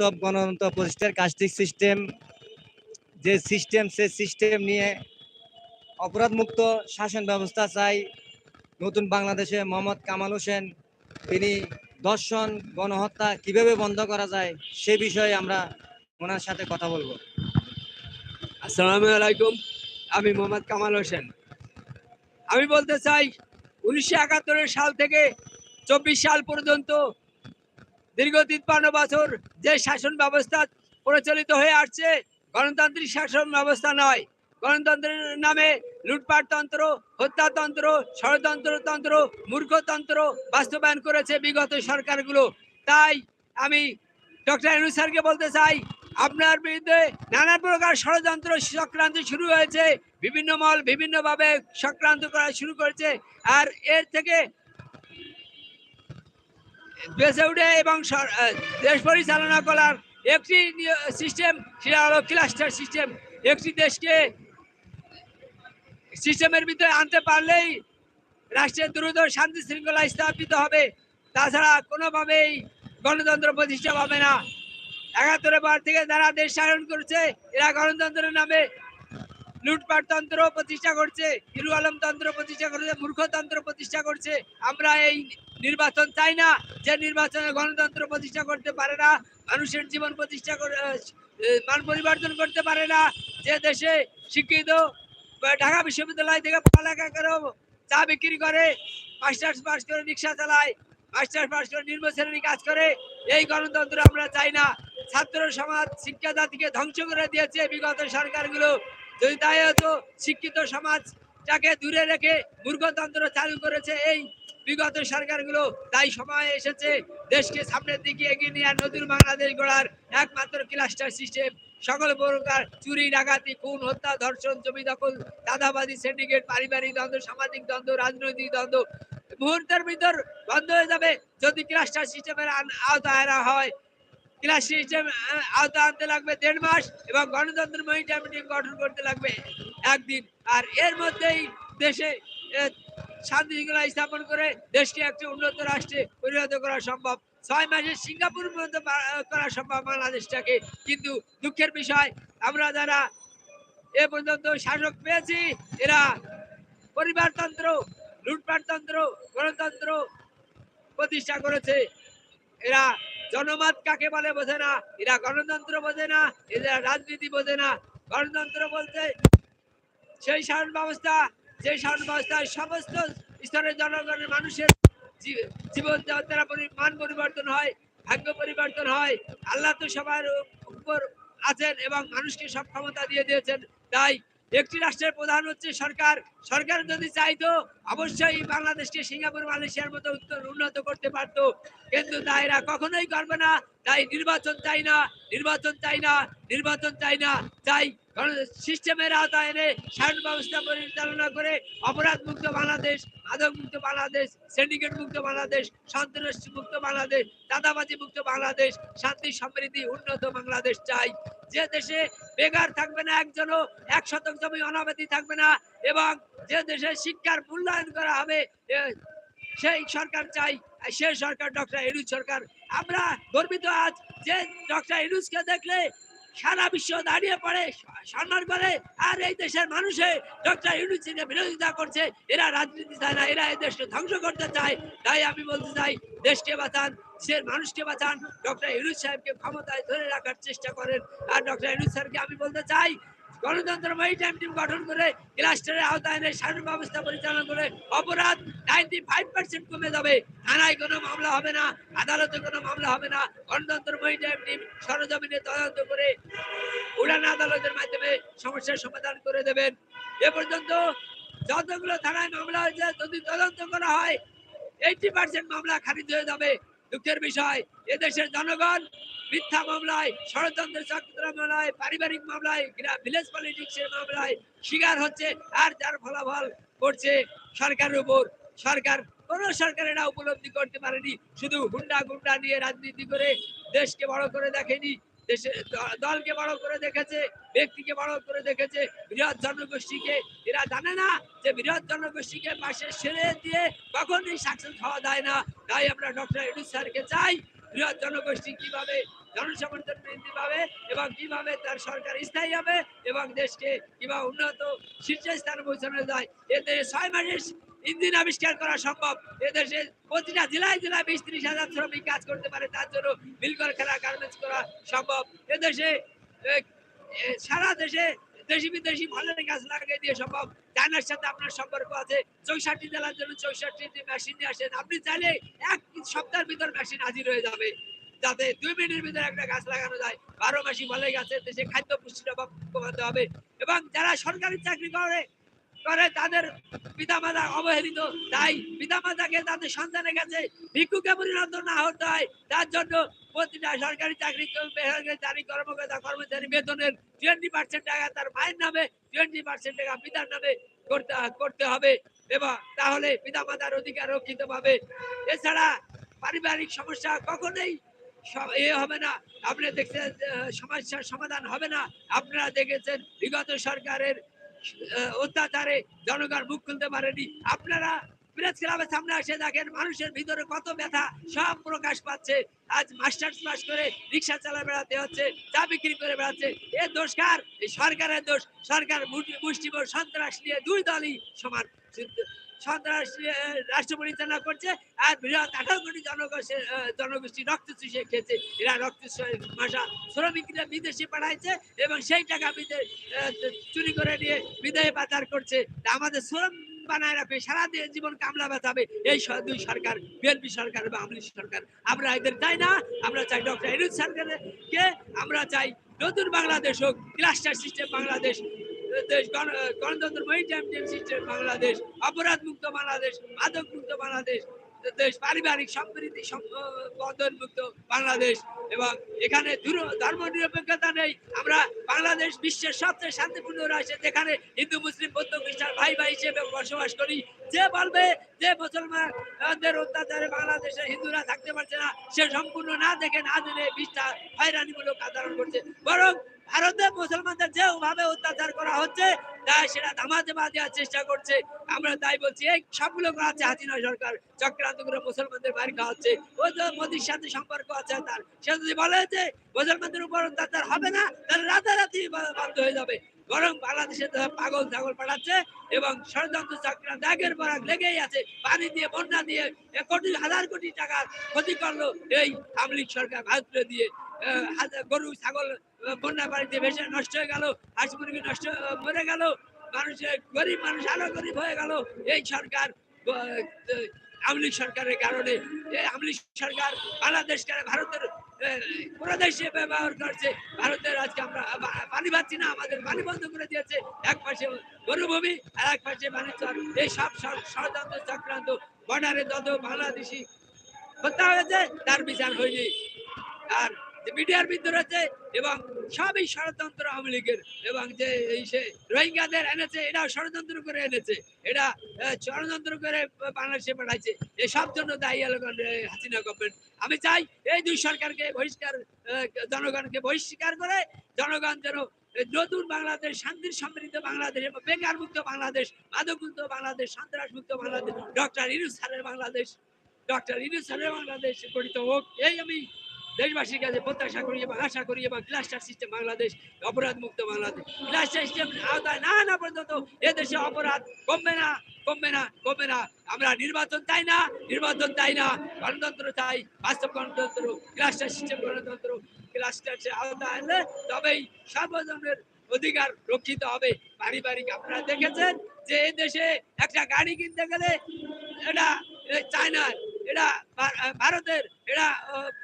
বাস্তব গণতন্ত্র প্রতিষ্ঠার কাস্টিক সিস্টেম, যে সিস্টেম, সে সিস্টেম নিয়ে অপরাধমুক্ত শাসন ব্যবস্থা চাই। নতুন বাংলাদেশে মোহাম্মদ কামাল হোসেন, তিনি দর্শন গণহত্যা কীভাবে বন্ধ করা যায়, সে বিষয়ে আমরা ওনার সাথে কথা বলব। আসসালামু আলাইকুম, আমি মোহাম্মদ কামাল হোসেন। আমি বলতে চাই, উনিশশো সাল থেকে চব্বিশ সাল পর্যন্ত দীর্ঘ তিপ্পান্ন বছর যে শাসন ব্যবস্থা প্রচলিত হয়ে আসছে, গণতান্ত্রিক শাসন ব্যবস্থা নয়। গণতন্ত্রের নামে লুটপাটতন্ত্র হত্যাতন্ত্র ষড়যন্ত্রতন্ত্র মূর্খতন্ত্র বাস্তবায়ন করেছে বিগত সরকারগুলো। তাই আমি ডক্টর এনু স্যারকে বলতে চাই, আপনার বিরুদ্ধে নানা প্রকার ষড়যন্ত্র চক্রান্ত শুরু হয়েছে, বিভিন্ন মল বিভিন্নভাবে চক্রান্ত করা শুরু করেছে, আর এর থেকে বেঁচে উঠে এবং দেশ পরিচালনা করার একটি সিস্টেম সেটা হলো ক্লাস্টার সিস্টেম একটি দেশকে সিস্টেমের ভিতরে আনতে পারলেই রাষ্ট্রের দ্রুত শান্তি শৃঙ্খলা স্থাপিত হবে। তাছাড়া কোনোভাবেই গণতন্ত্র প্রতিষ্ঠা হবে না। একাত্তরের পর থেকে যারা দেশ শাসন করছে, এরা গণতন্ত্রের নামে লুটপাট তন্ত্র প্রতিষ্ঠা করছে হিরু আলম তন্ত্র প্রতিষ্ঠা করছে, মূর্খতন্ত্র প্রতিষ্ঠা করছে। আমরা এই নির্বাচন চাই না। যে নির্বাচনে গণতন্ত্র প্রতিষ্ঠা করতে পারে না, মানুষের জীবন প্রতিষ্ঠা মান পরিবর্তন করতে পারে না, যে দেশে শিক্ষিত ঢাকা বিশ্ববিদ্যালয় থেকে পড়ালেখা করে চা বিক্রি করে, মাস্টার্স পাস করে রিক্সা চালায়, মাস্টার্স পাস করে নিম্ন শ্রেণি কাজ করে, এই গণতন্ত্র আমরা চাই না। ছাত্র সমাজ শিক্ষা জাতিকে ধ্বংস করে দিয়েছে বিগত সরকারগুলো। যদি তাই হতো, শিক্ষিত সমাজটাকে দূরে রেখে মূর্খতন্ত্র চালু করেছে এই বিগত সরকারগুলো তাই সময় এসেছে দেশকে সামনের দিকে এগিয়ে নিয়ে নতুন বাংলাদেশ গড়ার একমাত্র ক্লাস্টার সিস্টেম সকল প্রকার চুরি, ডাকাতি, খুন, হত্যা, ধর্ষণ, জমি দখল দাদাবাদী সিন্ডিকেট পারিবারিক দ্বন্দ্ব, সামাজিক দ্বন্দ্ব, রাজনৈতিক দ্বন্দ্ব মুহূর্তের ভিতর বন্ধ হয়ে যাবে যদি ক্লাস্টার সিস্টেমের আওতায় হয়। ক্লাস সিস্টেম আওতা আনতে লাগবে দেড় মাস এবং গণতন্ত্র মনিটর গঠন করতে লাগবে একদিন। আর এর মধ্যেই দেশে শান্তি শৃঙ্খলা স্থাপন করে দেশকে একটি উন্নত রাষ্ট্রে পরিণত করা সম্ভব। ছয় মাসে সিঙ্গাপুর পর্যন্ত করা সম্ভব বাংলাদেশটাকে। কিন্তু দুঃখের বিষয়, আমরা যারা এ পর্যন্ত শাসক পেয়েছি, এরা পরিবারতন্ত্র, লুটপাটতন্ত্র, গণতন্ত্র প্রতিষ্ঠা করেছে। এরা জনমত কাকে বলে বোঝে না, এরা গণতন্ত্র বোঝে না, এরা রাজনীতি বোঝে না। গণতন্ত্র বলতে সেই শাসন ব্যবস্থা সেই শাসন ব্যবস্থায় সমস্ত স্তরের জনগণের মানুষের জীবন যাত্রা মান পরিবর্তন হয়, ভাগ্য পরিবর্তন হয়। আল্লাহ তো সবার উপর আছেন এবং মানুষকে সব ক্ষমতা দিয়ে দিয়েছেন। তাই একটি রাষ্ট্রের প্রধান হচ্ছে সরকার। সরকার যদি চাইতো, অবশ্যই বাংলাদেশকে সিঙ্গাপুর, মালয়েশিয়ার মতো উত্তর উন্নত করতে পারতো। কিন্তু তা এরা কখনোই করবে না। তাই নির্বাচন চাই না, নির্বাচন চাই না, নির্বাচন চাই না। চাই সিস্টেমের আওতায় এনে শাসন ব্যবস্থা পরিচালনা করে অপরাধ মুক্ত বাংলাদেশ মাদক মুক্ত বাংলাদেশ সিন্ডিকেট মুক্ত বাংলাদেশ সন্ত্রাস মুক্ত বাংলাদেশ দাদাবাজি মুক্ত বাংলাদেশ, শান্তি, সমৃদ্ধি, উন্নত বাংলাদেশ চাই। যে দেশে বেকার থাকবে না একজনও, এক শতক জমি অনাবাদি থাকবে না এবং যে দেশে শিক্ষার মূল্যায়ন করা হবে সেই সরকার চাই। সেই সরকার ডক্টর ইনুজ সরকার। আমরা গর্বিত আজ যে ডক্টর ইনুজকে দেখলে সারা বিশ্ব দাঁড়িয়ে পড়ে সম্মান করে আর এই দেশের মানুষে ডক্টর ইউনুসিকে বিরোধিতা করছে, এরা রাজনীতি চায় না, এরা এই দেশকে ধ্বংস করতে চায়। তাই আমি বলতে চাই, দেশকে বাঁচান, দেশের মানুষকে বাঁচান। ডক্টর ইউনুস সাহেবকে ক্ষমতায় ধরে রাখার চেষ্টা করেন। আর ডক্টর ইউনুস সাহেবকে আমি বলতে চাই গণতন্ত্র টাইম টিম গঠন করে ক্লাস্টারের আওতায় এনে শাসন ব্যবস্থা পরিচালনা করে, অপরাধ নাইনটি ফাইভ পার্সেন্ট কমে যাবে। থানায় কোনো মামলা হবে না, আদালতে কোনো মামলা হবে না। গণতন্ত্র টাইম টিম সরজমিনে তদন্ত করে উড়ান আদালতের মাধ্যমে সমস্যার সমাধান করে দেবেন। এ পর্যন্ত যতগুলো থানায় মামলা হয়েছে, যদি তদন্ত করা হয় এইটি পার্সেন্ট মামলা খারিজ হয়ে যাবে। দুঃখের বিষয়, এদেশের জনগণ মিথ্যা মামলায় ষড়যন্ত্র চক্র মামলায়, পারিবারিক মামলায় ভিলেজ পলিটিক্সের মামলায় শিকার হচ্ছে আর যার ফলাফল করছে সরকারের উপর। সরকার, কোন সরকার এটা উপলব্ধি করতে পারেনি। শুধু হুন্ডা গুন্ডা নিয়ে রাজনীতি করে দেশকে বড় করে দেখেনি। দেশে দলকে বড় করে দেখেছে, ব্যক্তিকে বড় করে দেখেছে, বৃহৎ জনগোষ্ঠীকে। এরা জানে না যে বৃহৎ জনগোষ্ঠীকে পাশে সেরে দিয়ে কখনই সাকসেস হওয়া যায় না। তাই আমরা ডক্টর ইডুস স্যারকে চাই, বৃহৎ জনগোষ্ঠী কীভাবে জনসমর্থন বৃদ্ধি পাবে এবং কীভাবে তার সরকার স্থায়ী হবে এবং দেশকে কীভাবে উন্নত শীর্ষস্থানে পৌঁছানো যায়। এতে ছয় মাসের ইঞ্জিন আবিষ্কার করা সম্ভব। এদেশে প্রতিটা জেলায় জেলায় বিশ ত্রিশ হাজার শ্রমিক কাজ করতে পারে, তার জন্য মিল কারখানা গার্মেন্টস করা সম্ভব। এদেশে সারা দেশে দেশি বিদেশি ফলের গাছ লাগিয়ে দিয়ে সম্ভব। চায়নার সাথে আপনার সম্পর্ক আছে, চৌষট্টি জেলার জন্য চৌষট্টি মেশিন নিয়ে আসেন। আপনি চাইলে এক সপ্তাহের ভিতর মেশিন হাজির হয়ে যাবে। যাতে দুই মিনিটের ভিতরে একটা গাছ লাগানো যায়। বারো মাসি ফলের গাছের দেশে খাদ্য পুষ্টির অভাব কমাতে হবে। এবং যারা সরকারি চাকরি করে করে তাদের পিতামাতা অবহেলিত। তাই পিতামাতাকে তাদের সন্তানের কাছে ভিক্ষুকে পরিণত না হতে হয়। তার জন্য প্রতিটা সরকারি চাকরি বেসরকারি কর্মকর্তা, কর্মচারী বেতনের টোয়েন্টি পার্সেন্ট টাকা তার মায়ের নামে টোয়েন্টি পার্সেন্ট টাকা পিতার নামে করতে করতে হবে। এবং তাহলে পিতামাতার অধিকার রক্ষিত পাবে। এছাড়া পারিবারিক সমস্যা কখনোই এ হবে না। আপনি দেখছেন সমস্যার সমাধান হবে না। আপনারা দেখেছেন বিগত সরকারের অত্যাচারে জনগণ মুখ খুলতে পারেনি। আপনারা সামনে এসে দেখেন, মানুষের ভিতরে কত ব্যথা, সব প্রকাশ পাচ্ছে। আজ মাস্টার্স পাস করে রিক্সা চালা বেড়াতে হচ্ছে, চা বিক্রি করে বেড়াচ্ছে। এ দোষ কার? সরকারের দোষ। সরকার মুষ্টিমোর সন্ত্রাস নিয়ে দুই দলই সমান। সন্ত্রাস রাষ্ট্র পরিচালনা করছে, আর আঠারো কোটি জনগোষ্ঠী জনগোষ্ঠী রক্ত চুষে খেয়েছে। এরা রক্ত ভাষা শ্রমিকরা বিদেশে পাঠাইছে এবং সেই টাকা বিদেশ চুরি করে নিয়ে বিদেশে পাচার করছে। আমাদের শ্রম বানায় রাখবে সারা জীবন কামলা বাঁচাবে। এই দুই সরকার, বিএনপি সরকার এবং আওয়ামী লীগ সরকার। আমরা এদের চাই না, আমরা চাই ডক্টর ইনুজ সরকারকে, আমরা চাই নতুন বাংলাদেশ হোক ক্লাস্টার সিস্টেম বাংলাদেশ। বাংলাদেশ অপরাধ মুক্ত বাংলাদেশ মাদক মুক্ত বাংলাদেশ, দেশ পারিবারিক বন্ধন মুক্ত বাংলাদেশ এবং এখানে ধর্ম নিরপেক্ষতা নেই। আমরা বাংলাদেশ বিশ্বের সবচেয়ে শান্তিপূর্ণ যেখানে হিন্দু, মুসলিম, বৌদ্ধ, খ্রিস্টান, ভাই ভাই হিসেবে বসবাস করি। যে বলবে যে মুসলমানদের অত্যাচারে বাংলাদেশের হিন্দুরা থাকতে পারছে না, সে সম্পূর্ণ না দেখে না জেনে বিষ্ঠা হয়রানিমূলক আচরণ করছে। বরং ভারতে মুসলমানদের যে ভাবে অত্যাচার করা হচ্ছে, তাই সেটা ধামাতে বা দেওয়ার চেষ্টা করছে। আমরা তাই বলছি, এই সবগুলো আছে হাসিনা সরকার চক্রান্ত করে মুসলমানদের বাড়ি খাওয়াচ্ছে। ওই তো মোদির সাথে সম্পর্ক আছে তার, সে যদি বলে যে মুসলমানদের উপর অত্যাচার হবে না, তাহলে রাতারাতি বাধ্য হয়ে যাবে। বরং বাংলাদেশে পাগল ছাগল পাঠাচ্ছে এবং ষড়যন্ত্র চক্রান্ত একের পর লেগেই আছে। পানি দিয়ে, বন্যা দিয়ে কোটি, হাজার কোটি টাকার ক্ষতি করল এই আমলিক সরকার ভারতীয় দিয়ে। গরু, ছাগল বন্যা পানিতে ভেসে নষ্ট হয়ে গেল হাঁস মুরগি নষ্ট মরে গেল, মানুষের, গরিব মানুষ আরও গরিব হয়ে গেল। এই সরকার আওয়ামী সরকারের কারণে এই আওয়ামী সরকার বাংলাদেশকে, ভারতের প্রদেশে ব্যবহার করছে। ভারতের আজকে আমরা পানি পাচ্ছি না, আমাদের পানি বন্ধ করে দিয়েছে। এক পাশে মরুভূমি আর এক পাশে বাণিজ্য এই সব ষড়- ষড়যন্ত্র চক্রান্ত বর্ডারে যত বাংলাদেশি হত্যা হয়েছে, তার বিচার হয়নি। আর মিডিয়ার এবং সবই ষড়যন্ত্র আওয়ামী লীগের এবং যে এই সে রোহিঙ্গাদের এনেছে ষড়যন্ত্র করে এনেছে। এটা ষড়যন্ত্র করে বাংলাদেশে পাঠাইছে। এসব জন্য দায়ী হাসিনা গভর্নমেন্ট আমি চাই এই দুই সরকারকে বহিষ্কার জনগণকে বহিষ্কার করে জনগণ যেন নতুন বাংলাদেশ, শান্তির সমৃদ্ধ বাংলাদেশ এবং বেকার মুক্ত বাংলাদেশ, মাদক মুক্ত বাংলাদেশ, সন্ত্রাস মুক্ত বাংলাদেশ, ডক্টর ইনুস বাংলাদেশ, ডক্টর ইনুস বাংলাদেশ গঠিত হোক। এই আমি দেশবাসীর কাছে প্রত্যাশা করি এবং আশা করি এবং ক্লাস্টার সিস্টেম বাংলাদেশ অপরাধ মুক্ত বাংলাদেশ। ক্লাস্টার সিস্টেম আওতায় না না পর্যন্ত এদেশে অপরাধ কমবে না কমবে না কমবে না। আমরা নির্বাচন চাই না, নির্বাচন চাই না। গণতন্ত্র চাই, বাস্তব গণতন্ত্র ক্লাস্টার সিস্টেম গণতন্ত্র। ক্লাস্টার আওতায় আনলে তবেই সর্বজনের অধিকার রক্ষিত হবে। পারিবারিক আপনারা দেখেছেন যে এই দেশে একটা গাড়ি কিনতে গেলে এটা চায়নার ভা- ভারতের, এরা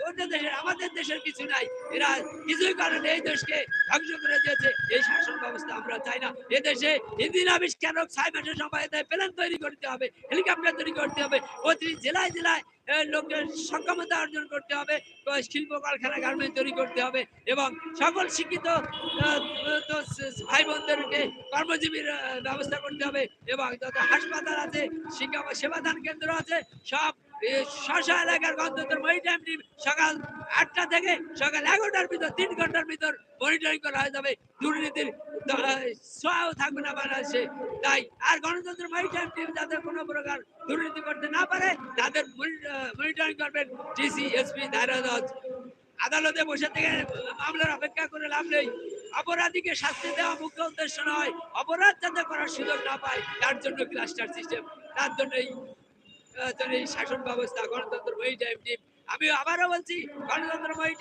অন্য দেশের, আমাদের দেশের কিছু নাই। এরা কিছুই কারণে এই দেশকে ধ্বংস করে দিয়েছে। এই শাসন ব্যবস্থা আমরা চাই না। এদেশে ইঞ্জিন আবিষ্কার হোক ছয় মাসের সময় প্ল্যান তৈরি করতে হবে, হেলিকপ্টার তৈরি করতে হবে, প্রতি জেলায় জেলায় লোকের সক্ষমতা অর্জন করতে হবে শিল্প কারখানা গার্মেন্ট তৈরি করতে হবে এবং সকল শিক্ষিত ভাই বোনদেরকে কর্মজীবীর ব্যবস্থা করতে হবে এবং যত হাসপাতাল আছে, শিক্ষা সেবাদান কেন্দ্র আছে, সব শশা এলাকার গন্তব্য মনিটাইম টিম সকাল আটটা থেকে সকাল এগারোটার ভিতর, তিন ঘণ্টার ভিতর মনিটরিং করা হয়ে যাবে। দুর্নীতির ছোঁয়াও থাকবে না বাংলাদেশে। তাই আর গণতন্ত্র মনিটাইম টিম যাতে কোনো প্রকার দুর্নীতি করতে না পারে, তাদের মনিটরিং করবেন ডিসি, এসপি জজ আদালতে বসে থেকে মামলার অপেক্ষা করে লাভ নেই। অপরাধীকে শাস্তি দেওয়া মুখ্য উদ্দেশ্য নয়। অপরাধ যাতে করার সুযোগ না পায়, তার জন্য ক্লাস্টার সিস্টেম তার জন্যই শাসন ব্যবস্থা, গণতন্ত্র এই টাইম টিম আমি আবারও বলছি গণতন্ত্রময়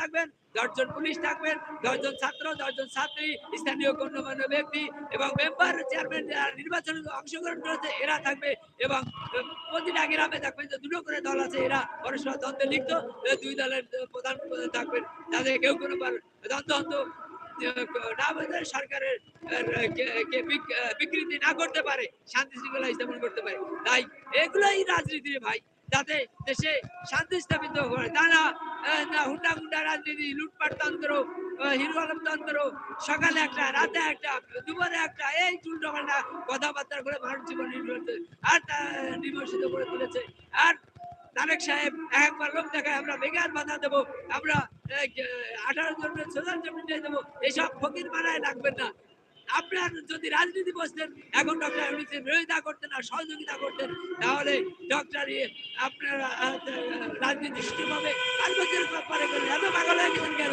থাকবেন, দশজন পুলিশ থাকবেন, দশজন ছাত্র, দশজন ছাত্রী, স্থানীয় গণ্যমান্য ব্যক্তি এবং মেম্বার চেয়ারম্যান যারা নির্বাচনে অংশগ্রহণ করেছে, এরা থাকবে এবং প্রতিটা গ্রামে থাকবেন যে দুটো করে দল আছে, এরা পরস্পর দ্বন্দ্বে লিপ্ত। দুই দলের প্রধান থাকবেন তাদের কেউ কোনো দ্বন্দ্ব বোঝে সরকারের বিকৃতি না করতে পারে, শান্তি শৃঙ্খলা স্থাপন করতে পারে। তাই এগুলোই রাজনীতি ভাই, যাতে দেশে শান্তি স্থাপিত করে তা না হুন্ডা গুন্ডা রাজনীতি, লুটপাট তন্ত্র আলম তন্ত্র, সকালে একটা, রাতে একটা, দুপুরে একটা, এই চুলটা কথাবার্তা করে মানুষ জীবন আর তা, নির্বাসিত করে তুলেছে। আর তারেক সাহেব একবার লোক দেখায় আমরা বেকার বাধা দেবো আমরা আঠারো জনের সোজার জমি দিয়ে দেবো এসব ফকির মারায় রাখবেন না। আপনার যদি রাজনীতি বসতেন এখন ডক্টর ইউনিসের বিরোধিতা করতেন আর সহযোগিতা করতেন তাহলে ডক্টর আপনার আহ, রাজনীতি হবে পাঁচ বছরের পরে করলেন এত পাগল হয়ে গেছেন কেন?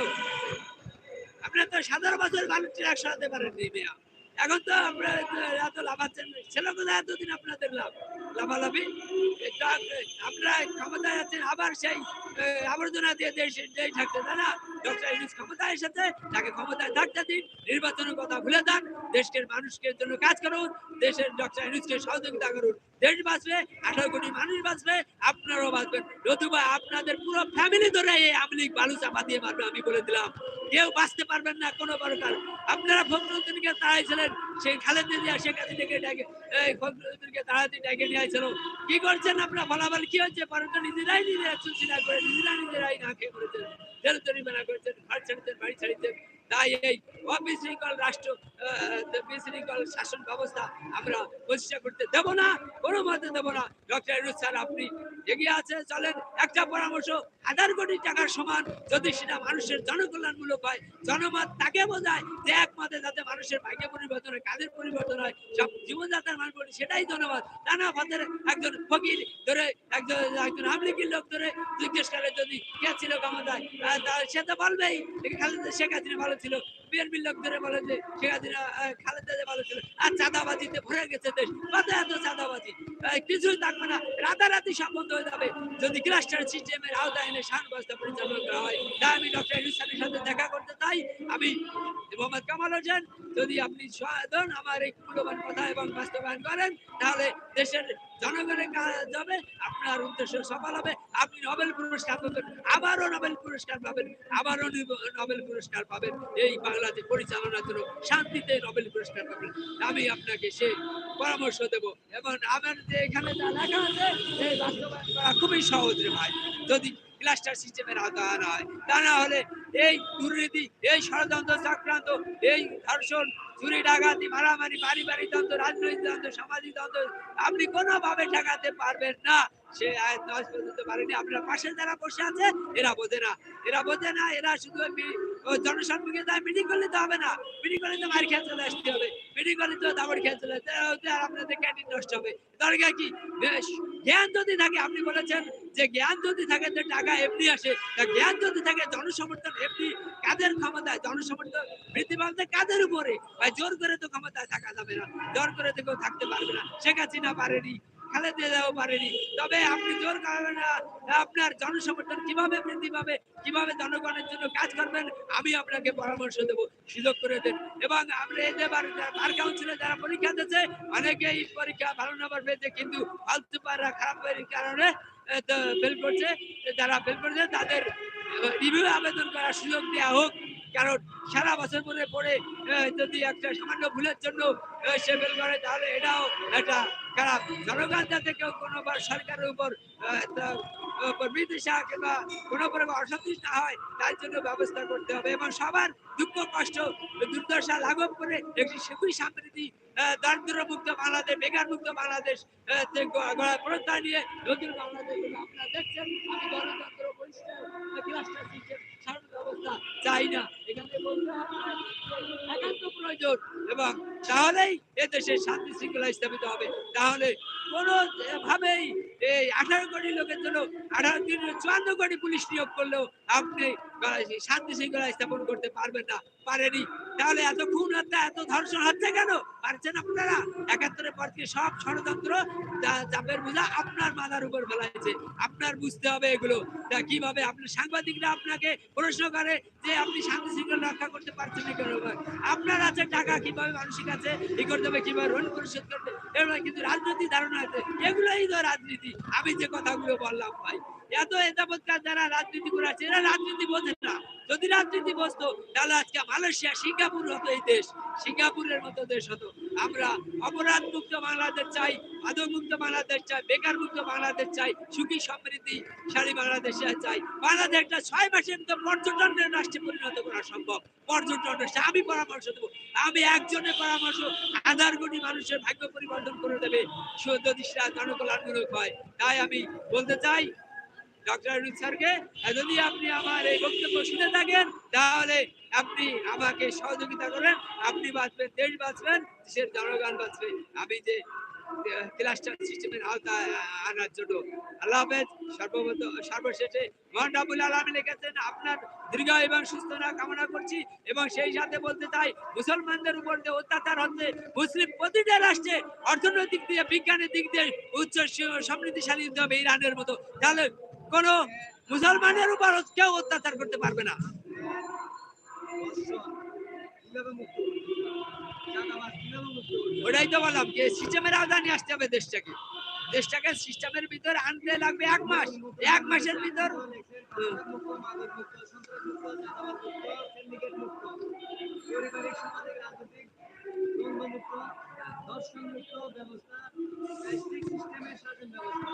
আপনার তো সাধারণ বছর মানুষের একসাথে পারেননি মেয়া। এখন তো আমরা এত লাভাচ্ছেন ছেলে কোথায়? এতদিন আপনাদের লাভ লাভালাভি আপনারা ক্ষমতায় আছেন, আবার সেই আবর্জনা দিয়ে দেশ দেশ থাকতে না। ডক্টর ক্ষমতায় এসেছে, তাকে ক্ষমতায় থাকতে দিন, নির্বাচনের কথা ভুলে যান দেশের মানুষকে জন্য কাজ করুন, দেশের ডক্টর ইউনুসকে সহযোগিতা করুন। দেশ বাঁচবে, আঠারো কোটি মানুষ বাঁচবে, আপনারাও বাঁচবেন। নতুবা আপনাদের পুরো ফ্যামিলি ধরে এই আমলিক বালু চাপা দিয়ে মারবে আমি বলে দিলাম। কেউ বাঁচতে পারবেন না, কোনো প্রকার আপনারা ফখরুদ্দিনকে তাড়াইছিলেন, সেই খালেদা জিয়া, শেখ হাসিনাকে ডেকে এই ফখরুদ্দিনকে তাড়াতাড়ি ডেকে নিয়ে আইছিল। কি করছেন আপনারা? ফলাফল কি হচ্ছে? পরে তো নিজেরাই নিজেরা সুচিনা করে, নিজেরা নিজেরাই না খেয়ে করেছেন জেল জরিমানা করেছেন ঘর ছেড়েছেন বাড়ি ছেড়েছেন তাই এই অবিশৃঙ্খল রাষ্ট্র বিশৃঙ্খল শাসন ব্যবস্থা আমরা প্রতিষ্ঠা করতে দেব না, কোনো মতে দেব না। ডক্টর ইউনুস স্যার আপনি এগিয়ে আছে চলেন। একটা পরামর্শ, হাজার কোটি টাকার সমান যদি সেটা মানুষের জনকল্যাণমূলক হয়, জনমত তাকে বোঝায় যে একমতে যাতে মানুষের ভাগ্য পরিবর্তন হয়, কাজের পরিবর্তন হয়, সব জীবনযাত্রার মান সেটাই জনমত। নানা পথের একজন ফকির ধরে, একজন একজন আমলিকির লোক ধরে জিজ্ঞেস করে যদি কে ছিল ক্ষমতায় সে তো বলবেই। খালেদা শেখ হাসিনা ভালো ছিল। বিএনপির লোক ধরে বলে যে শেখ হাসিনা যদি আপনি সহায়তন আমার এই মূল্যবান কথা এবং বাস্তবায়ন করেন, তাহলে দেশের জনগণের কাজ হবে আপনার উদ্দেশ্য সফল হবে। আপনি নোবেল পুরস্কার পাবেন। আবারও নোবেল পুরস্কার পাবেন। আবারও নোবেল পুরস্কার পাবেন। এই বাংলাদেশ পরিচালনার জন্য নোবেল পুরস্কার পাবেন। আমি আপনাকে সেই পরামর্শ দেব। এবং আমার যে এখানে খুবই সহজ রে ভাই। যদি ক্লাস্টার সিস্টেমের আওতা হয়, তা না হলে এই দুর্নীতি, এই ষড়যন্ত্র চক্রান্ত এই ধর্ষণ, চুরি, ডাকাতি, মারামারি, পারিবারিক দ্বন্দ্ব, রাজনৈতিক দ্বন্দ্ব, সামাজিক দ্বন্দ্ব, আপনি কোনোভাবে ঠেকাতে পারবেন না। সে আয় দশ পর্যন্ত পারেনি। আপনার পাশে যারা বসে আছে, এরা বোঝে না। এরা বোঝে না, এরা শুধু জনসম্মুখে মিটিং করলে তো হবে না। মিটিং করলে তো মার খেয়ে চলে আসতে হবে। মিটিং করলে তো দাবড় খেয়ে চলে আপনাদের ক্যান্টিন নষ্ট হবে। দরকার কি? জ্ঞান যদি থাকে, আপনি বলেছেন যে জ্ঞান যদি থাকে যে টাকা এমনি আসে। তা জ্ঞান যদি থাকে, জনসমর্থন এমনি কাদের ক্ষমতায়? জনসমর্থন বৃদ্ধি পাবে কাদের উপরে? জোর করে তো ক্ষমতায় থাকা যাবে না। জোর করে তো কেউ থাকতে পারবে না। শেখ হাসিনা পারেনি। খালেদা জিয়াও পারেনি। তবে আপনি জোর করবেন না। আপনার জনসমর্থন কীভাবে বৃদ্ধি পাবে, কীভাবে জনগণের জন্য কাজ করবেন, আমি আপনাকে পরামর্শ দেব। সুযোগ করে দেন। এবং আমরা যে বার কাউন্সিলে যারা পরীক্ষা দিচ্ছে, অনেকেই পরীক্ষা ভালো নাম্বার পেয়েছে, কিন্তু ফালতু পারা খারাপ কারণে ফেল করছে। যারা ফেল করছে, তাদের রিভিউ আবেদন করার সুযোগ দেওয়া হোক। কারণ সারা বছর ধরে পড়ে যদি একটা সামান্য ভুলের জন্য সে ফেল করে তাহলে এটাও একটা খারাপ। জনগণ যাতে কেউ কোনোবার সরকারের উপর বিদিশা কিংবা কোনো অসন্তুষ্ট হয় তার জন্য ব্যবস্থা করতে হবে। এবং সবার দুঃখ কষ্ট দুর্দশা লাঘব করে একটি সুখী সমৃদ্ধি দারিদ্র মুক্ত বাংলাদেশ বেকার মুক্ত বাংলাদেশ আহ, তে গ- গড়ার প্রত্যয় নিয়ে নতুন বাংলাদেশ। আপনারা দেখছেন আমি গণতন্ত্র চাই না একান্ত প্রয়োজন। এবং তাহলেই শান্তি শৃঙ্খলা স্থাপিত হবে। তাহলে এই আঠারো কোটি লোকের জন্য, আঠারো দিন চুয়ান্ন কোটি পুলিশ নিয়োগ করলেও আপনি শান্তি শৃঙ্খলা স্থাপন করতে পারবেন না, পারেনি। তাহলে এত খুন হত্যা, এত ধর্ষণ হচ্ছে কেন? পারছেন আপনারা? একাত্তরের পর থেকে সব ষড়যন্ত্র চাপের বোঝা আপনার মাথার উপর ফেলাইছে। আপনার বুঝতে হবে এগুলো। তা কীভাবে? আপনার সাংবাদিকরা আপনাকে প্রশ্ন করে যে আপনি শান্তি শৃঙ্খলা রক্ষা করতে পারছেন আপনার আছে টাকা কীভাবে মানুষের কাছে ই করতে হবে, কীভাবে ঋণ পরিশোধ করতে এগুলো কিন্তু রাজনৈতিক ধারণা আছে। এগুলোই তো রাজনীতি। আমি যে কথাগুলো বললাম ভাই এত এতাবৎকার যারা রাজনীতি করে আছে এরা রাজনীতি বোঝে না। যদি রাজনীতি বসতো, তাহলে আজকে মালয়েশিয়া, সিঙ্গাপুর হতো এই দেশ। সিঙ্গাপুরের মতো দেশ হতো। আমরা অপরাধ মুক্ত বাংলাদেশ চাই মাদক মুক্ত বাংলাদেশ চাই বেকার মুক্ত বাংলাদেশ চাই, সুখী সমৃদ্ধি শালী বাংলাদেশ চাই। বাংলাদেশটা ছয় মাসের মধ্যে পর্যটনের রাষ্ট্রে পরিণত করা সম্ভব। পর্যটন আমি পরামর্শ দেবো। আমি একজনের পরামর্শ, হাজার কোটি মানুষের ভাগ্য পরিবর্তন করে দেবে। যদি সেটা জনকল্যাণমূলক হয়। তাই আমি বলতে চাই ডক্টর স্যারকে যদি আপনি আমার এই বক্তব্য শুনে থাকেন, তাহলে আপনি আমাকে সহযোগিতা করেন আপনি বাঁচবেন, দেশ বাঁচবেন, দেশের জনগণ বাঁচবে। আমি যে ক্লাস্টার সিস্টেমের আনার জন্য। আল্লাহ হাফেজ সর্বপ্রথ সর্বশেষে মহান রাবুল আলম লিখেছেন, আপনার দীর্ঘ এবং সুস্থতা কামনা করছি এবং সেই সাথে বলতে চাই, মুসলমানদের উপর যে অত্যাচার হচ্ছে, মুসলিম প্রতিটা রাষ্ট্রে, অর্থনৈতিক দিয়ে, বিজ্ঞানের দিক দিয়ে, উচ্চ সমৃদ্ধিশালী হতে হবে ইরানের মতো। তাহলে কোন মুসলমানের উপর কেউ অত্যাচার করতে পারবে না? ওটাই তো বললাম যে সিস্টেমের আওতায় নিয়ে আসতে হবে দেশটাকে। দেশটাকে সিস্টেমের ভিতর আনতে লাগবে এক মাস। এক মাসের ভিতর ব্যবস্থা, ব্যবস্থা,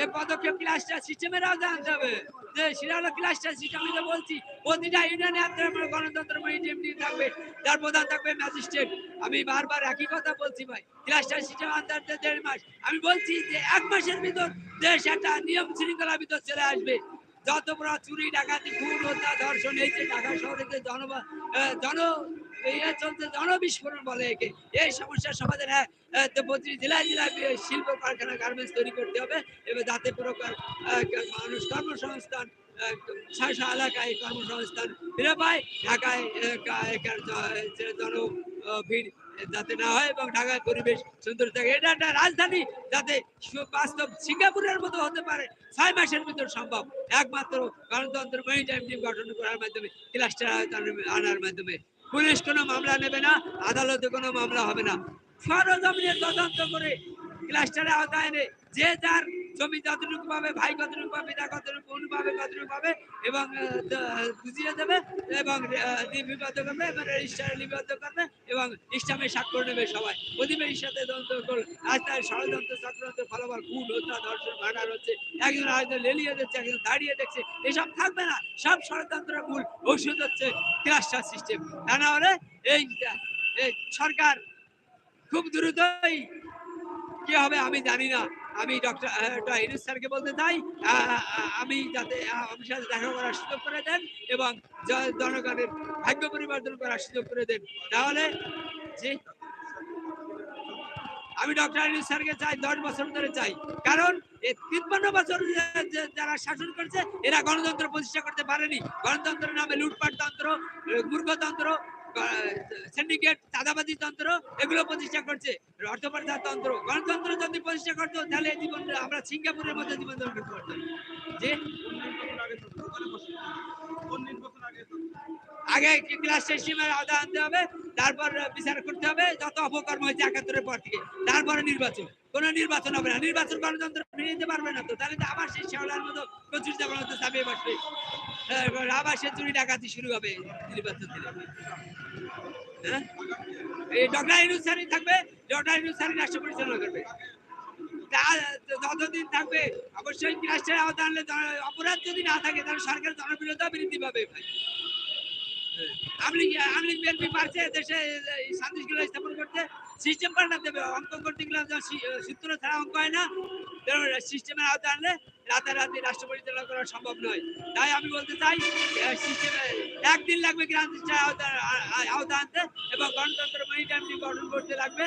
এই পদক্ষেপ ক্লাসটা সিস্টেমের আওতায় আনতে হবে যে সেটা ক্লাসটা সিস্টেম আমি তো বলছি, প্রতিটা ইউনিয়নে আপনার গণতন্ত্র টিম থাকবে, যার প্রধান থাকবে ম্যাজিস্ট্রেট আমি বারবার একই কথা বলছি ভাই ক্লাসটা সিস্টেম আনতে দেড় মাস। আমি বলছি যে এক মাসের ভিতর দেশ একটা নিয়ম শৃঙ্খলার ভিতর চলে আসবে। যত বড় চুরি, ডাকাতি, খুন, হত্যা, ধর্ষণ, এই যে ঢাকা শহরে জন জন ইয়ে চলছে জনবিস্ফোরণ বলে একে। এই সমস্যার সমাধান হ্যাঁ জেলায় জেলায় শিল্প কারখানা গার্মেন্টস তৈরি করতে হবে। যাতে প্রকার মানুষ কর্মসংস্থান এলাকায় কর্মসংস্থান ফিরে পায়। ঢাকায় জন ভিড় যাতে না হয় এবং ঢাকায় পরিবেশ সুন্দর থাকে। এটা একটা রাজধানী যাতে বাস্তব সিঙ্গাপুরের মতো হতে পারে। ছয় মাসের ভিতর সম্ভব। একমাত্র গণতন্ত্র টাইম টিম গঠন করার মাধ্যমে ক্লাস্টার আনার মাধ্যমে। পুলিশ কোনো মামলা নেবে না, আদালতে কোনো মামলা হবে না। তদন্ত করে আওতায় এনে যে যার জমি যতটুকু পাবে, ভাই কতটুকু পাবে কতটুকু, বোন পাবে, কতটুকু পাবে এবং বুঝিয়ে দেবে এবং লিপিবদ্ধ করবে, এবং লিপিবদ্ধ করবে এবং ইসলামে স্বাক্ষর নেবে সবাই। সাথে করবে ষড়যন্ত্র চক্রান্ত ফলাফল খুন হত্যা, ধর্ষণ হচ্ছে। একজন আরেকজন লেলিয়ে দিচ্ছে একজন দাঁড়িয়ে দেখছে। এসব থাকবে না, সব ষড়যন্ত্র মূল ওষুধ হচ্ছে ক্লাস্টার সিস্টেম তা না হলে এই সরকার খুব দ্রুতই কি হবে আমি জানি না। আমি ডক্টর ইনুস স্যারকে বলতে চাই আমি যাতে আমার সাথে দেখা করার সুযোগ করে দেন এবং জনগণের ভাগ্য পরিবর্তন করার সুযোগ করে দেন। তাহলে জি আমি ডক্টর ইনুস স্যারকে চাই, দশ বছর ধরে চাই। কারণ এই তিপ্পান্ন বছর যে- যে- যারা শাসন করছে, এরা গণতন্ত্র প্রতিষ্ঠা করতে পারেনি। গণতন্ত্রের নামে লুটপাট তন্ত্র মূর্খতন্ত্র সিন্ডিকেট চাঁদাবাদী তন্ত্র, এগুলো প্রতিষ্ঠা করছে। অর্থপাচার তন্ত্র, গণতন্ত্র যদি প্রতিষ্ঠা করতো, তাহলে জীবন, আমরা সিঙ্গাপুরের মধ্যে জীবন করতে পারতাম যে আগে ক্লাস সিস্টেমের আওতা আনতে হবে, তারপর বিচার করতে হবে, যত অপকর্ম হয়েছে একাত্তরের পর থেকে। তারপরে নির্বাচন। কোনো নির্বাচন হবে না। নির্বাচন গণতন্ত্র ফিরিয়ে দিতে পারবে না তো। তাহলে তো আবার সেই শেওলার মতো প্রচুর যাবার চাপিয়ে বসবে। আবার সে চুরি ডাকাতি শুরু হবে নির্বাচন দিলে হ্যাঁ? এই ডক্টর ইনুসারি থাকবে, ডক্টর ইনুসারি রাষ্ট্র পরিচালনা করবে। যতদিন থাকবে, অবশ্যই রাষ্ট্রের আওতা আনলে অপরাধ যদি না থাকে, তাহলে সরকার জনপ্রিয়তা বৃদ্ধি পাবে ভাই। আমলিগ আমলিগ বিএনপি পারছে, দেশে এই স্থাপন করতে। সিস্টেম পাল্টাতে দেবে, অঙ্ক করতে গেলে সূত্র ছাড়া অঙ্ক হয় না। সিস্টেমের আওতা আনলে রাতারাতি রাষ্ট্র পরিচালনা করা সম্ভব নয়। তাই আমি বলতে চাই সিস্টেমে একদিন লাগবে ক্রান্তির আওতা আওতা আনতে এবং গণতন্ত্র মনিটরিং গঠন করতে লাগবে।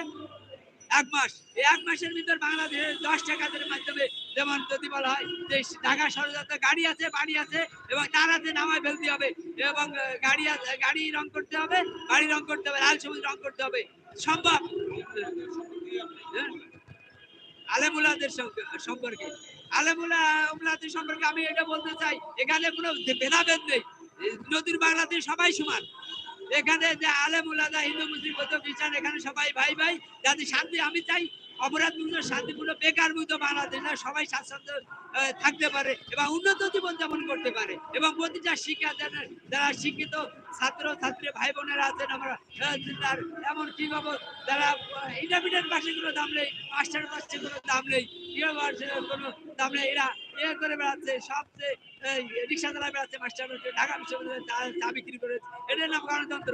এক মাস। এই এক মাসের ভিতর বাংলাদেশের দশ টাকাদের মাধ্যমে যেমন যদি বলা হয় যে ঢাকা শরণার্থী গাড়ি আছে, বাড়ি আছে, এবং তার হাতে নামায় ফেলতে হবে, এবং গাড়ি আছে, গাড়ি রং করতে হবে, বাড়ি রং করতে হবে, লাল সবুজ রং করতে হবে। সম্ভব? হ্যাঁ? আলেমুলাদের সম্পর্কে। আলেমুলা উমলাদের সম্পর্কে আমি এটা বলতে চাই, এখানে কোনো ভেদাভেদ নেই। নদীর বাংলাদেশ সবাই সমান। এখানে যে আলেমুলাদা হিন্দু মুসলিম বৌদ্ধ খ্রিস্টান, এখানে সবাই ভাই ভাই, যাতে শান্তি, আমি চাই অপরাধ মুক্ত শান্তিপূর্ণ বেকার মুক্ত বাংলাদেশ সবাই স্বাচ্ছন্দ্য থাকতে পারে এবং উন্নত জীবন যাপন করতে পারে এবং প্রতিটা শিক্ষা যারা শিক্ষিত ছাত্র, ছাত্রী, ভাই বোনেরা আছেন, আমরা এমন কি খবর যারা ইন্টারমিডিয়েট পাশে দাম নেই মাস্টার পাশে দাম নেই কোনো দাম নেই, এরা ইয়ে করে বেড়াচ্ছে, সবচেয়ে রিক্সা চালায় বেড়াচ্ছে মাস্টার ঢাকা বিশ্ববিদ্যালয়ে চা বিক্রি করে, এটার নাম গণতন্ত্র।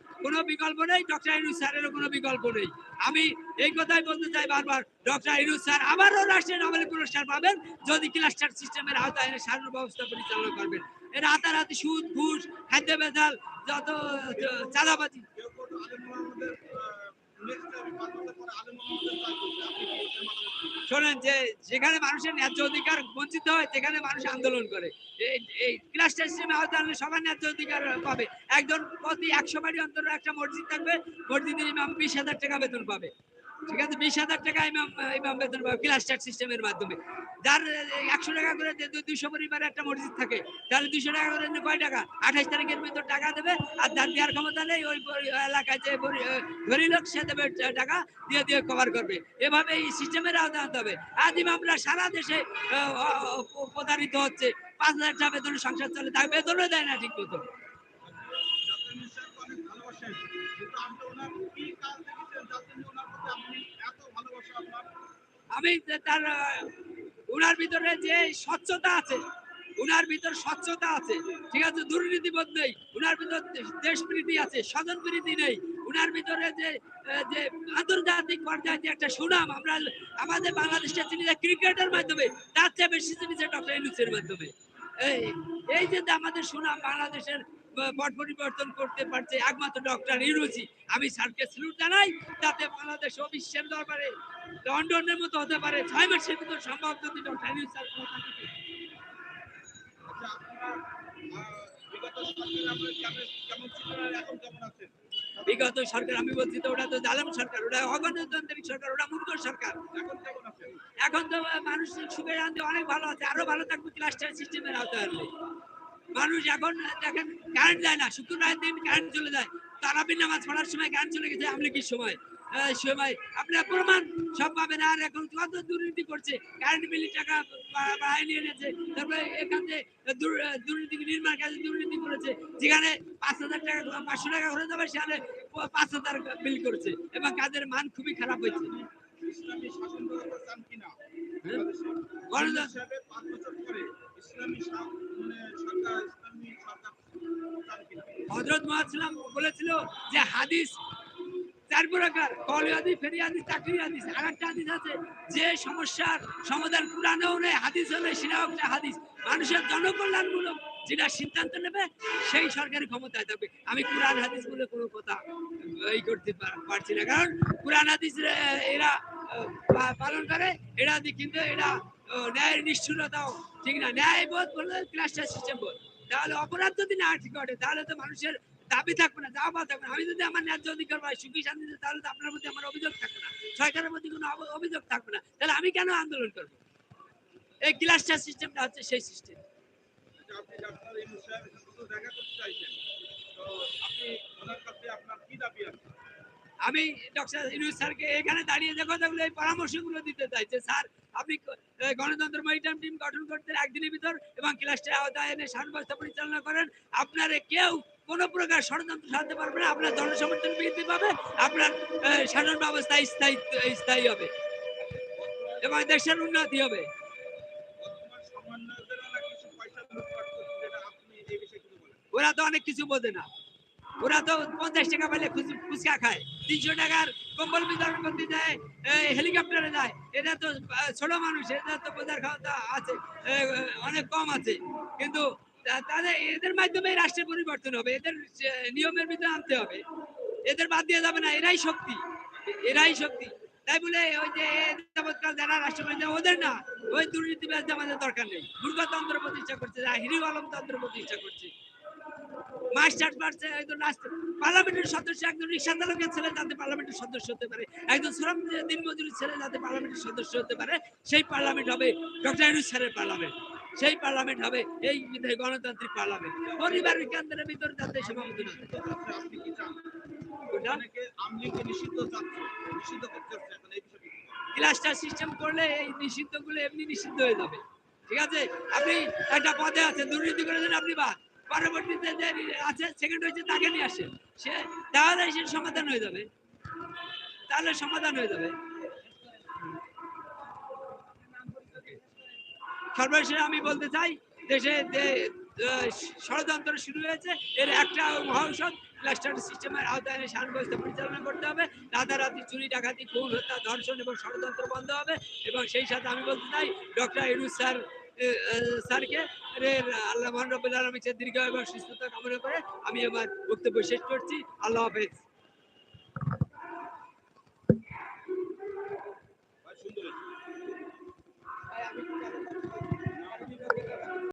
কোনো বিকল্প নেই, ডক্টর ইনুস স্যারেরও কোনো বিকল্প নেই। আমি এই কথাই বলতে চাই বারবার, ডক্টর ইনুস স্যার আবারও রাষ্ট্রীয় নোবেল পুরস্কার পাবেন যদি ক্লাস্টার সিস্টেমের আওতায় এনে সার ব্যবস্থা পরিচালনা করবেন। এর রাতারাতি সুদ, ঘুষ, খাদ্য বেজাল যত চাঁদাবাজি। শোনেন যে যেখানে মানুষের ন্যায্য অধিকার বঞ্চিত হয় সেখানে মানুষ আন্দোলন করে। এই- ক্লাস্টার সিস্টেমে আওতায় আনলে সবার ন্যায্য অধিকার পাবে। একজন প্রতি একশো বাড়ি অন্তর একটা মসজিদ থাকবে, মসজিদের ইমাম বিশ হাজার টাকা বেতন পাবে। ঠিক আছে? বিশ হাজার টাকা ইমাম ইমাম বেতন পাবে ক্লাস্টার সিস্টেমের মাধ্যমে। যার একশো টাকা করে যে দুইশো পরিবারে একটা মসজিদ থাকে তাহলে দুইশো টাকা করে কয় টাকা? আঠাশ তারিখের ভিতর টাকা দেবে আর যার দেওয়ার ক্ষমতা নেই ওই এলাকায় যে আহ, লোক সে দেবে টাকা দিয়ে দিয়ে কভার করবে। এভাবে এই সিস্টেমের আওতায় আনতে হবে। আজ আমরা সারা দেশে প্রতারিত হচ্ছে। পাঁচ হাজার টাকা বেতনে সংসার চলে তার বেতনও দেয় না ঠিক মতো। আমি যে- তার উনার ভিতরে যে স্বচ্ছতা আছে, উনার ভিতর স্বচ্ছতা আছে, ঠিক আছে, দুর্নীতিবোধ নেই, উনার ভিতর দেশপ্রীতি আছে স্বজন প্রীতি নেই, উনার ভিতরে যে যে আন্তর্জাতিক পর্যায়ে যে একটা সুনাম, আমরা আমাদের বাংলাদেশটা চিনি যে ক্রিকেটের মাধ্যমে, তার চেয়ে বেশি চিনিছে ডক্টর ইনুসের মাধ্যমে। এই এই যে আমাদের সুনাম বাংলাদেশের পট পরিবর্তন করতে পারছে। একমাত্র ডক্টর ইউনুসি আমি স্যারকে স্যালুট জানাই যাতে বাংলাদেশ ও বিশ্বের দরবারে লন্ডনের মতো হতে পারে ছয় মাসের ভিতর সম্ভব যদি ডক্টর ইউনুস স্যার বিগত সরকার আমি বলছি তো ওটা তো জালেম সরকার ওটা অগণতান্ত্রিক সরকার ওটা মূর্খ সরকার। এখন তো মানুষ সুখে শান্তি অনেক ভালো আছে আরও ভালো থাকবে ক্লাস্টার সিস্টেমের আওতায় মানুষ এখন দেখেন কারেন্ট যায় না শুক্রবার দিন কারেন্ট চলে যায়। তারাবির নামাজ পড়ার সময় কারেন্ট চলে গেছে আমলিকির সময়? সময়। আপনার প্রমাণ সব পাবেন আর এখন কত দুর্নীতি করছে। কারেন্ট বিলের টাকা বা- বাড়ায় নিয়ে নিয়েছে তারপরে এখান থেকে দুর্নীতি নির্মাণ কাজে দুর্নীতি করেছে। যেখানে পাঁচ হাজার টাকা পাঁচশো টাকা খরচ হবে সেখানে পাঁচ হাজার বিল করেছে। এবং কাজের মান খুবই খারাপ হয়েছে। গণতন্ত্র বলেছিল যে সমস্যার সমাধান নেই হাদিস হলে সেটাও একটা হাদিস। মানুষের জনকল্যাণমূলক যেটা সিদ্ধান্ত নেবে, সেই সরকারি ক্ষমতায় থাকবে। আমি কোরআন হাদিস বলে কোনো কথা এই করতে পারছি না। কারণ কোরআন হাদিস এরা পালন করে, এরা কিন্তু, এরা ন্যায়ের নিষ্ঠুরতাও ঠিক না? ন্যায় বোধ বলে ক্লাস্টার সিস্টেম বোধ। তাহলে অপরাধ যদি না ঠিক ঘটে, তাহলে তো মানুষের দাবি থাকবে না দাবা থাকবে না। আমি যদি আমার ন্যায্য অধিকার পাই, সুখী শান্তিতে তাহলে তো আপনার প্রতি আমার অভিযোগ থাকবে না। সরকারের প্রতি কোনো অভিযোগ থাকবে না। তাহলে আমি কেন আন্দোলন করব? এই ক্লাস্টার সিস্টেমটা হচ্ছে সেই সিস্টেম তো আপনি আপনার কি দাবি আছে? আমি ডক্টর ইউনুস স্যারকে এখানে দাঁড়িয়ে যে কথাগুলো এই পরামর্শগুলো দিতে চাই যে, স্যার, আপনি গণতন্ত্র মনিটরিং টিম গঠন করতে একদিনের ভিতর এবং ক্লাসটা আওতায় এনে শাসন ব্যবস্থা পরিচালনা করেন। আপনারে কেউ কোনো প্রকার ষড়যন্ত্র সাধতে পারবে না। আপনার জনসমর্থন বৃদ্ধি পাবে। আপনার শাসন ব্যবস্থা স্থায়ী স্থায়ী হবে এবং দেশের উন্নতি হবে। ওরা তো অনেক কিছু বোঝে না। ওরা তো পঞ্চাশ টাকা পেলে ফুচকা খায়। তিনশো টাকার কম্বল বিতরণ করতে যায় হেলিকপ্টারে যায়। এটা তো ছোট মানুষ এটা তো বোঝার ক্ষমতা আছে অনেক কম আছে। কিন্তু তাদের, এদের মাধ্যমে রাষ্ট্রের পরিবর্তন হবে, এদের নিয়মের ভিতরে আনতে হবে। এদের বাদ দিয়ে যাবে না, এরাই শক্তি এরাই শক্তি। তাই বলে ওই যে যাবৎকাল যারা রাষ্ট্রপতি ওদের না, ওই দুর্নীতিবাজ আমাদের দরকার নেই। দুর্গতন্ত্র প্রতিষ্ঠা করছে হিরু আলম তন্ত্র প্রতিষ্ঠা করছে। মাস্টার একজন পার্লামেন্টের সদস্য একজন রিক্সা চালকের ছেলে যাতে পার্লামেন্টের সদস্য হতে পারে একজন শ্রম ছেলে যাতে পার্লামেন্টের সদস্য হতে পারে সেই পার্লামেন্ট হবে ডক্টর ইউনুস স্যারের পার্লামেন্ট সেই পার্লামেন্ট হবে এই গণতান্ত্রিক পার্লামেন্ট পরিবারের কেন্দ্রের ভিতরে যাতে? ক্লাস্টার সিস্টেম করলে এই নিষিদ্ধগুলো এমনি নিষিদ্ধ হয়ে যাবে। ঠিক আছে? আপনি একটা পদে আছে দুর্নীতি করেছেন আপনি বাদ। পরবর্তীতে যে আছে সেকেন্ড হয়েছে তাকে নিয়ে আসে। সে তাহলে সে সমাধান হয়ে যাবে। তাহলে সমাধান হয়ে যাবে। সর্বশেষে আমি বলতে চাই, দেশে ষড়যন্ত্র শুরু হয়েছে, এর একটা মহাঔষধ ক্লাস্টার সিস্টেমের আওতায় শাসন পরিচালনা করতে হবে। রাতারাতি চুরি, ডাকাতি, খুন, হত্যা, ধর্ষণ এবং ষড়যন্ত্র বন্ধ হবে। এবং সেই সাথে আমি বলতে চাই, ডক্টর ইউনুস স্যার স্যারকে আল্লাহ রব্বুল আলমীর দীর্ঘ এবং সুস্থতা কামনা করে আমি আমার বক্তব্য শেষ করছি। আল্লাহ হাফেজ।